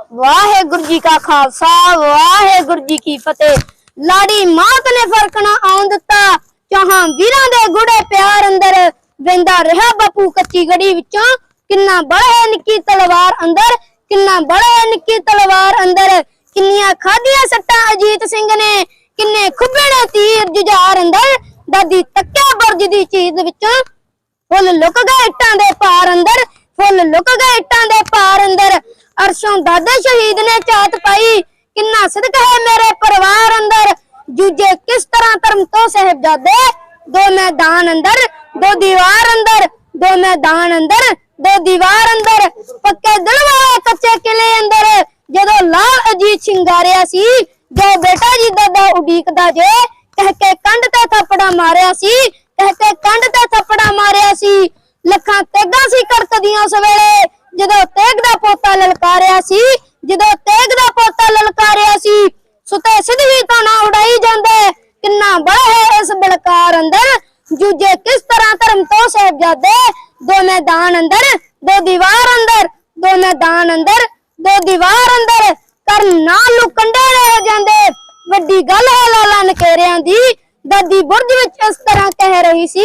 ਵਾਹਿਗੁਰੂ ਜੀ ਕਾ ਖਾਲਸਾ, ਵਾਹਿਗੁਰੂ ਜੀ ਕੀ ਫਤਿਹ। ਲਾੜੀ ਮਾਤ ਨੇ ਫ਼ਰਕ ਨਾ ਆਉਣ ਦਿੱਤਾ। ਚਾਹਾਂ ਵੀਰਾਂ ਦੇ ਗੁੜੇ ਪਿਆਰ ਅੰਦਰ ਵੇਂਦਾ ਰਿਹਾ ਬਾਪੂ ਕੱਚੀ ਗੜੀ ਵਿੱਚੋਂ। ਕਿੰਨਾ ਬੜਾ ਨਿੱਕੀ ਤਲਵਾਰ ਅੰਦਰ, ਕਿੰਨਾ ਬੜਾ ਨਿੱਕੀ ਤਲਵਾਰ ਅੰਦਰ। ਕਿੰਨੀਆਂ ਖਾਧੀਆਂ ਸੱਟਾਂ ਅਜੀਤ ਸਿੰਘ ਨੇ, ਕਿੰਨੇ ਖੁੱਬੇ ਨੇ ਤੀਰ ਜੁਝਾਰ ਅੰਦਰ। ਦਾਦੀ ਤੱਕਿਆ ਬੁਰਜ ਦੀ ਚੀਜ਼ ਵਿੱਚੋਂ। ਫੁੱਲ ਲੁਕ ਗਏ ਇੱਟਾਂ ਦੇ ਪਾਰ ਅੰਦਰ, ਫੁੱਲ ਲੁਕ ਗਏ ਇੱਟਾਂ ਦੇ ਪਾਰ ਅੰਦਰ। ਅਰਸ਼ੋਂ ਦਾਦੇ ਸ਼ਹੀਦ ਨੇ ਚਾਤ ਪਾਈ। ਕਿੰਨਾ ਸਦਕ ਹੈ ਮੇਰੇ ਪਰਿਵਾਰ ਅੰਦਰ? ਜੂਝੇ ਕਿਸ ਤਰ੍ਹਾਂ ਧਰਮ ਤੋਂ ਸਹਿਬਜ਼ਾਦੇ? ਦੋ ਮੈਦਾਨ ਅੰਦਰ, ਦੋ ਦੀਵਾਰ ਅੰਦਰ, ਦੋ ਮੈਦਾਨ ਅੰਦਰ, ਦੋ ਦੀਵਾਰ ਅੰਦਰ। ਪੱਕੇ ਦਿਲ ਵਾਲੇ ਕੱਚੇ ਕਿਲੇ ਅੰਦਰ। ਜਦੋਂ ਲਾਲ ਅਜੀਤ ਸ਼ਿੰਗਾਰਿਆ ਸੀ, ਜੋ ਬੇਟਾ ਜੀ ਦਾਦਾ ਉਡੀਕਦਾ ਜੇ, ਕਹਿ ਕੇ ਕੰਢ ਤੇ ਥੱਪੜਾ ਮਾਰਿਆ ਸੀ, ਕਹਿ ਕੇ ਕੰਢ ਤੇ ਥੱਪੜਾ ਮਾਰਿਆ ਸੀ। ਲੱਖਾਂ ਤੇਗਾਂ ਸੀ ਕਰਕਦੀਆਂ ਉਸ ਵੇਲੇ। ਜਦੋਂ ਤੇਗ ਦਾ ਪੋਤਾ ਲਲਕਾਰਿਆ ਸੀ, ਜਦੋਂ ਤੇਗ ਦਾ ਪੋਤਾ ਲਲਕਾਰਿਆ ਸੀ, ਸੁਤੇ ਸਿਧਵੀ ਤਾਂ ਨਾ ਉਡਾਈ ਜਾਂਦੇ। ਕਿੰਨਾ ਬੜਾ ਹੈ ਇਸ ਬਲਕਾਰ ਅੰਦਰ। ਜੂਝੇ ਕਿਸ ਤਰ੍ਹਾਂ ਧਰਮ ਤੋਂ ਸਹਿਬਜ਼ਾਦੇ? ਦੋ ਮੈਦਾਨ ਅੰਦਰ, ਦੋ ਦੀਵਾਰ ਅੰਦਰ, ਦੋ ਮੈਦਾਨ ਅੰਦਰ, ਦੋ ਦੀਵਾਰ ਅੰਦਰ। ਕਰਨ ਨਾਲ ਨੂੰ ਰਹਿ ਜਾਂਦੇ। ਵੱਡੀ ਗੱਲ ਹੈ ਲਾਲਾ ਨਕੇਰਿਆਂ ਦੀ। ਦਾਦੀ ਬੁਰਜ ਵਿੱਚ ਇਸ ਤਰ੍ਹਾਂ ਕਹਿ ਰਹੀ ਸੀ,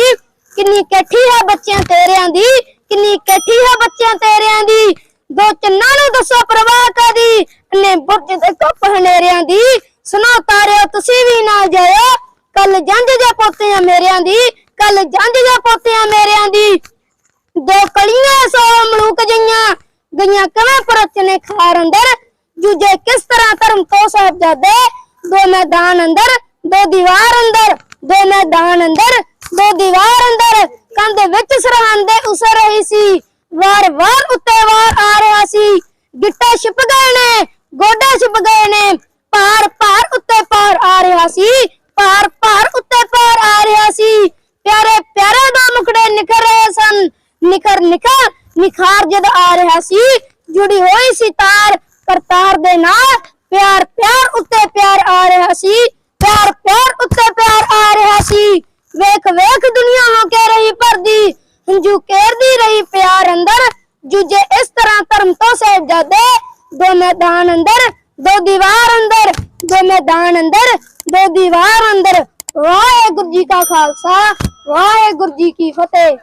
ਕਿੰਨੀ ਕੈਠੀ ਹੈ ਬੱਚਿਆਂ ਤੇਰਿਆਂ ਦੀ, ਕਿੰਨੀ ਕੈਠੀ ਹੈ ਬੱਚਿਆਂ ਤੇ ਦੀ, ਦੋ ਚੰਨਾਂ ਨੂੰ ਦੱਸੋ ਪ੍ਰਵਾਹ ਕਾਦੀ ਨੇ ਬੁਰਜ ਦੇ ਕੱਪ ਹਨੇਰਿਆਂ ਦੀ। ਸੁਣੋ ਤਾਰਿਓ, ਤੁਸੀਂ ਵੀ ਨਾ ਜਾਇਓ। ਕੱਲ ਜੰਜ ਦੇ ਪੋਤਿਆਂ ਮੇਰਿਆਂ ਦੀ, ਕੱਲ ਜੰਜ ਦੇ ਪੋਤਿਆਂ ਮੇਰਿਆਂ ਦੀ। ਦੋ ਕਲੀਆਂ ਸੋ ਮਲੂਕ ਜਈਆਂ ਗਈਆਂ ਕਿਵੇਂ ਪਰਚ ਨੇ ਖਾਰ ਅੰਦਰ? ਜੂਜੇ ਕਿਸ ਤਰ੍ਹਾਂ ਧਰਮ ਤੋਂ ਸਾਹਿਬਜ਼ਾਦੇ? ਦੋ ਮੈਦਾਨ ਅੰਦਰ, ਦੋ ਦੀਵਾਰ ਅੰਦਰ, ਦੋ ਮੈਦਾਨ ਅੰਦਰ, ਦੋ ਦੀਵਾਰ ਅੰਦਰ। ਕੰਧ ਵਿੱਚ ਸਰਹੰਦ ਦੇ ਉਸਰ ਰਹੀ ਸੀ। ਵਾਰ ਵਾਰ ਉੱਤੇ ਵਾਰ ਆ ਰਿਹਾ ਸੀ। ਗਿੱਟੇ ਛਿਪ ਗਏ ਨੇ, ਗੋਡੇ ਛਿਪ ਗਏ ਨੇ। ਪਾਰ ਪਾਰ ਉੱਤੇ ਪਾਰ ਆ ਰਿਹਾ ਸੀ, ਪਾਰ ਪਾਰ ਉੱਤੇ ਪਾਰ ਆ ਰਿਹਾ ਸੀ। ਪਿਆਰੇ ਪਿਆਰੇ ਦੋ ਮੁਕੜੇ ਨਿਖਰ ਰਹੇ ਸਨ। ਨਿਖਰ ਨਿਖਰ ਨਿਖਾਰ ਜਦ ਆ ਰਿਹਾ ਸੀ, ਜੁੜੀ ਹੋਈ ਸੀ ਤਾਰ ਕਰਤਾਰ ਦੇ ਨਾਲ। ਪਿਆਰ ਪਿਆਰ ਉੱਤੇ ਪਿਆਰ ਆ ਰਿਹਾ ਸੀ, ਪਿਆਰ ਪਿਆਰ ਉੱਤੇ ਪਿਆਰ ਆ ਰਿਹਾ ਸੀ ਵੇਖ ਵੇਖ ਦੁਨੀਆ ਹੋ ਕੇ ਰਹੀ ਭਰਦੀ ਹੰਝੂ ਕੇਰਦੀ ਰਹੀ ਪਿਆਰ ਅੰਦਰ। ਜੂਝੇ ਇਸ ਤਰ੍ਹਾਂ ਧਰਮ ਤੋਂ ਸਹਿਬਜ਼ਾਦੇ, ਦੋ ਮੈਦਾਨ ਅੰਦਰ, ਦੋ ਦੀਵਾਰ ਅੰਦਰ, ਦੋ ਮੈਦਾਨ ਅੰਦਰ, ਦੋ ਦੀਵਾਰ ਅੰਦਰ। ਵਾਹਿਗੁਰੂ ਜੀ ਕਾ ਖਾਲਸਾ, ਵਾਹਿਗੁਰੂ ਜੀ ਕੀ ਫਤਿਹ।